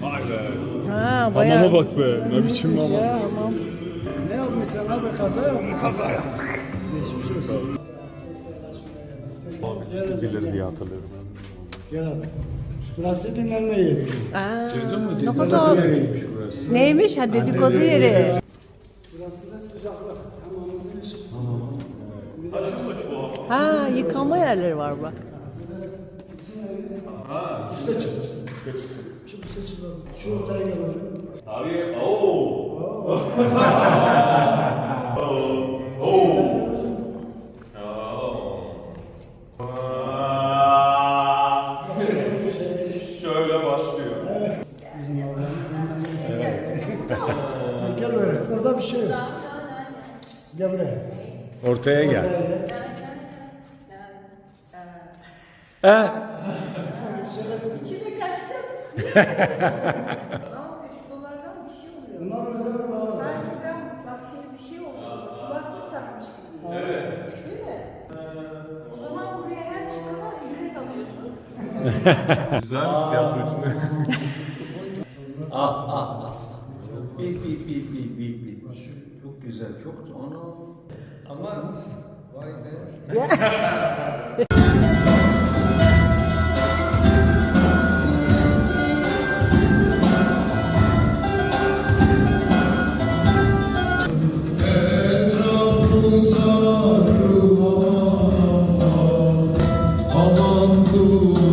Vay be. Ha bayağı. Hamama bak be. Ne biçim hamam. Ya hamam. Ne yapmışsın abi kaza yapmışsın. Kaza yaptık. Geçmiş olsun. Bilir diye hatırlıyorum. Gel abi. Burası dinlenme yeri. Aa, ne Dedikodu kadar. burası. Neymiş ha dedikodu yeri. Burası da sıcaklık. Hamamımızın ışıksız. Ha yıkanma yerleri var bak. Üste çık üste. Çık üste çık. Şu ortaya gel hocam. Abi, ooo. Şöyle başlıyor. Gel böyle. Orada bir şey yok. Gel buraya. Ortaya gel. Ortaya gel. İçine kaçtım. ne yapıyor? Şuralardan bir şey oluyor. Bunlar özel olarak. Sanki ben bak şimdi bir şey oldu. Kulaklık takmış gibi. Evet. Değil mi? O zaman buraya her çıkana ücret alıyorsun. Güzel bir tiyatro için. Bil bil bil bil bil bil. Çok güzel, çok onu ama vay be. Aman ruh aman aman